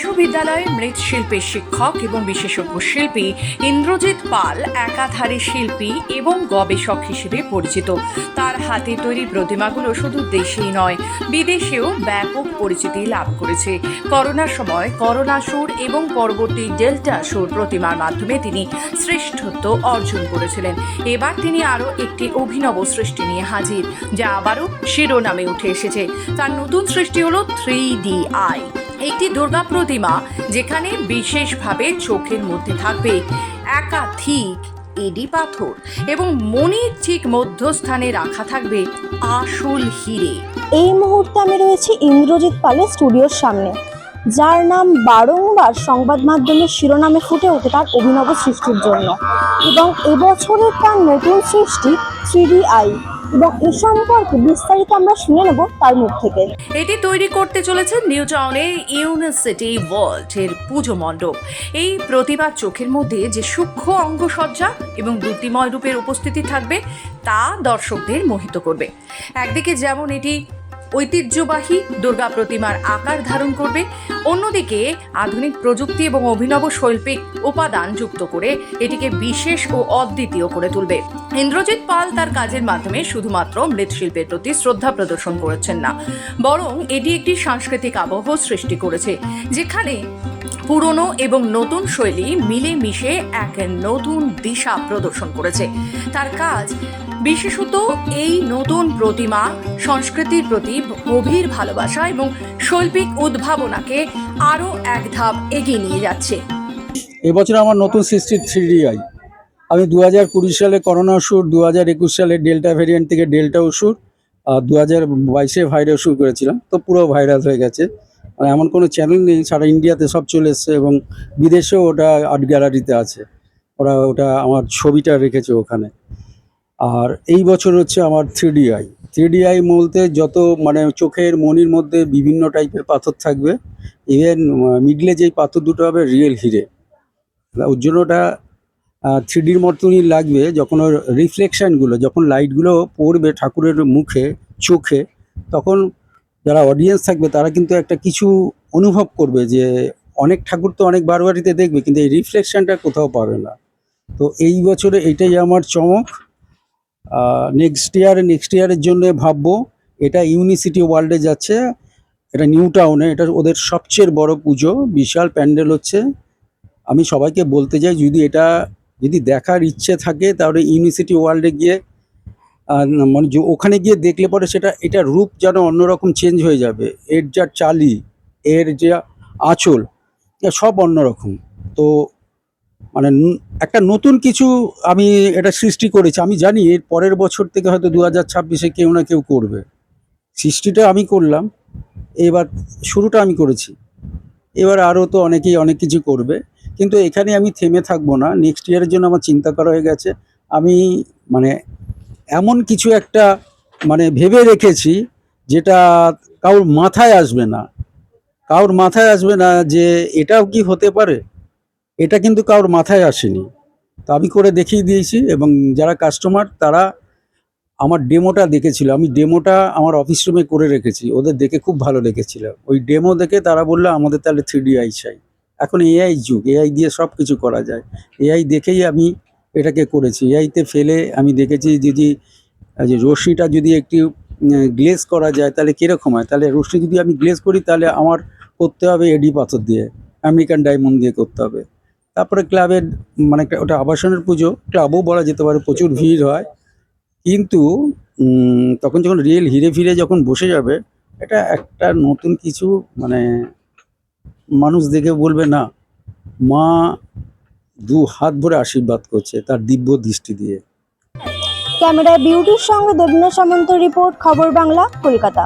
বিশ্ববিদ্যালয়ে মৃৎশিল্পের শিক্ষক এবং বিশেষজ্ঞ শিল্পী ইন্দ্রজিৎ পাল একাধারে শিল্পী এবং গবেষক হিসেবে পরিচিত। তার হাতে তৈরি প্রতিমাগুলো শুধু দেশেই নয়, বিদেশেও ব্যাপক পরিচিতি লাভ করেছে। করোনার সময় করোনা সুর এবং পরবর্তী ডেল্টা সুর প্রতিমার মাধ্যমে তিনি শ্রেষ্ঠত্ব অর্জন করেছিলেন। এবার তিনি আরও একটি অভিনব সৃষ্টি নিয়ে হাজির, যা আবারও শিরোনামে উঠে এসেছে। তার নতুন সৃষ্টি হলো থ্রি ডি আই। একটি দুর্গা প্রতিমা যেখানে বিশেষভাবে চোখের মধ্যে থাকবে একাধিক এডি পাথর এবং মনির ঠিক মধ্যস্থানে রাখা থাকবে আসল হিরে। এই মুহূর্তে আমি রয়েছি ইন্দ্রজিৎ পালের স্টুডিওর সামনে, যার নাম বারংবার সংবাদ মাধ্যমের শিরোনামে ফুটে ওঠে তার অভিনব সৃষ্টির জন্য এবং এবছরের তার নতুন সৃষ্টি থ্রি আই। এবং এ সম্পর্কে বিস্তারিত আমরা শুনে নেব তার মুখ থেকে। এটি তৈরি করতে চলেছে নিউ টাউনে ইউনিভার্সিটি ওয়ার্ল্ড এর পুজো মণ্ডপ। এই প্রতিভা চোখের মধ্যে যে সূক্ষ্ম অঙ্গসজ্জা এবং দ্যুতিময় রূপের উপস্থিতি থাকবে, তা দর্শকদের মোহিত করবে। একদিকে যেমন এটি ঐতিহ্যবাহী দুর্গা প্রতিমার আকার ধারণ করবে। অন্যদিকে আধুনিক প্রযুক্তি এবং অভিনব শৈল্পিক উপাদান যুক্ত করে এটিকে বিশেষ ও অদ্বিতীয় করে তুলবে। ইন্দ্রজিৎ পাল তার কাজের মাধ্যমে শুধুমাত্র মৃৎশিল্পের প্রতি শ্রদ্ধা প্রদর্শন করেছেন না, বরং এটি একটি সাংস্কৃতিক আবহ সৃষ্টি করেছে, যেখানে পুরনো এবং নতুন শৈলী মিলে মিশে এক নতুন দিশা প্রদর্শন করেছে। তার কাজ বিশেষত এই নতুন প্রতিমা সংস্কৃতির প্রতি গভীর ভালোবাসা এবং শৈল্পিক উদ্ভাবনাকে আরও এক ধাপ এগিয়ে নিয়ে যাচ্ছে। এবছর আমার নতুন সৃষ্টি থ্রি আমি দু হাজার কুড়ি সালে করোনা ওষুধ দু হাজার একুশ সালে ডেল্টা ভ্যারিয়েন্ট থেকে ডেল্টা ওষুধ, আর দু হাজার বাইশে ভাইরাস শুরু করেছিলাম। তো পুরো ভাইরাল হয়ে গেছে। আর এমন কোনো চ্যানেল নেই, সারা ইন্ডিয়াতে সব চলে এসছে এবং বিদেশেও ওটা আর্ট গ্যালারিতে আছে। ওরা ওটা আমার ছবিটা রেখেছে ওখানে। আর এই বছর হচ্ছে আমার থ্রি আই থ্রি আই বলতে যত মানে চোখের মনির মধ্যে বিভিন্ন টাইপের পাথর থাকবে ইভেন মিডলে যেই পাথর দুটো হবে রিয়েল হিরে ওর জন্য ওটা থ্রি ডির মতনই লাগবে যখন ওর রিফ্লেকশানগুলো যখন লাইটগুলো পড়বে ঠাকুরের মুখে, চোখে, তখন যারা অডিয়েন্স থাকবে তারা কিন্তু একটা কিছু অনুভব করবে যে অনেক ঠাকুর তো অনেক বারবারিতে দেখবে, কিন্তু এই রিফ্লেকশানটা কোথাও পাবে না। তো এই বছরে এটাই আমার চমক। নেক্সট ইয়ার নেক্সট ইয়ারের জন্য ভাববো, এটা ইউনিসিটি ওয়ার্ল্ডে যাচ্ছে, এটা নিউ টাউনে এটা ওদের সবচেয়ে বড় পুজো, বিশাল প্যান্ডেল হচ্ছে। আমি সবাইকে বলতে চাই, যদি এটা, যদি দেখার ইচ্ছে থাকে, তাহলে ইউনিভার্সিটি ওয়ার্ল্ডে গিয়ে মানে ওখানে গিয়ে দেখলে পরে সেটা, এটার রূপ যেন অন্যরকম চেঞ্জ হয়ে যাবে। এর যা চালি, এর যে আঁচল সব অন্যরকম। তো মানে একটা নতুন কিছু আমি এটা সৃষ্টি করেছি। আমি জানি এর পরের বছর থেকে হয়তো দু হাজার ছাব্বিশে কেউ না কেউ করবে। সৃষ্টিটা আমি করলাম। এবার শুরুটা আমি করেছি। এবার আরও তো অনেকেই অনেক কিছু করবে। কিন্তু এখানে আমি থেমে থাকব না। নেক্সট ইয়ারের জন্য আমার চিন্তা করা হয়ে গেছে। আমি মানে এমন কিছু একটা মানে ভেবে রেখেছি যেটা কারোর মাথায় আসবে না। কারোর মাথায় আসবে না যে এটাও কি হতে পারে? এটা কিন্তু কারোর মাথায় আসেনি। তো আমি করে দেখিয়ে দিয়েছি এবং যারা কাস্টমার তারা আমার ডেমোটা দেখেছিল। আমি ডেমোটা আমার অফিস রুমে করে রেখেছি। ওদের দেখে খুব ভালো লেগেছিল। ওই ডেমো দেখে তারা বলল, আমাদের তাহলে থ্রি আই চাই। এখন এআই যুগ। এআই দিয়ে সব কিছু করা যায়। এআই দেখেই আমি এটাকে করেছি। এআইতে ফেলে আমি দেখেছি যদি যে রশ্মিটা যদি একটি গ্লেজ করা যায়, তাহলে কীরকম হয়? তাহলে রশ্মি যদি আমি গ্লেজ করি, তাহলে আমার করতে হবে এডি পাথর দিয়ে। আমেরিকান ডায়মন্ড দিয়ে করতে হবে। তারপরে ক্লাবের মানে ওটা আবাসনের পুজো, ক্লাবও বলা যেতে পারে প্রচুর ভিড় হয়। কিন্তু তখন যখন রিয়েল হিরে ফিরে যখন বসে যাবে, এটা একটা নতুন কিছু মানে মানুষ দেখে বলবে, না, মা দু হাত ভরে আশীর্বাদ করছে তার দিব্য দৃষ্টি দিয়ে। ক্যামেরায় বিউটির সঙ্গে দেবনা সামন্ত রিপোর্ট, খবর বাংলা, কলকাতা।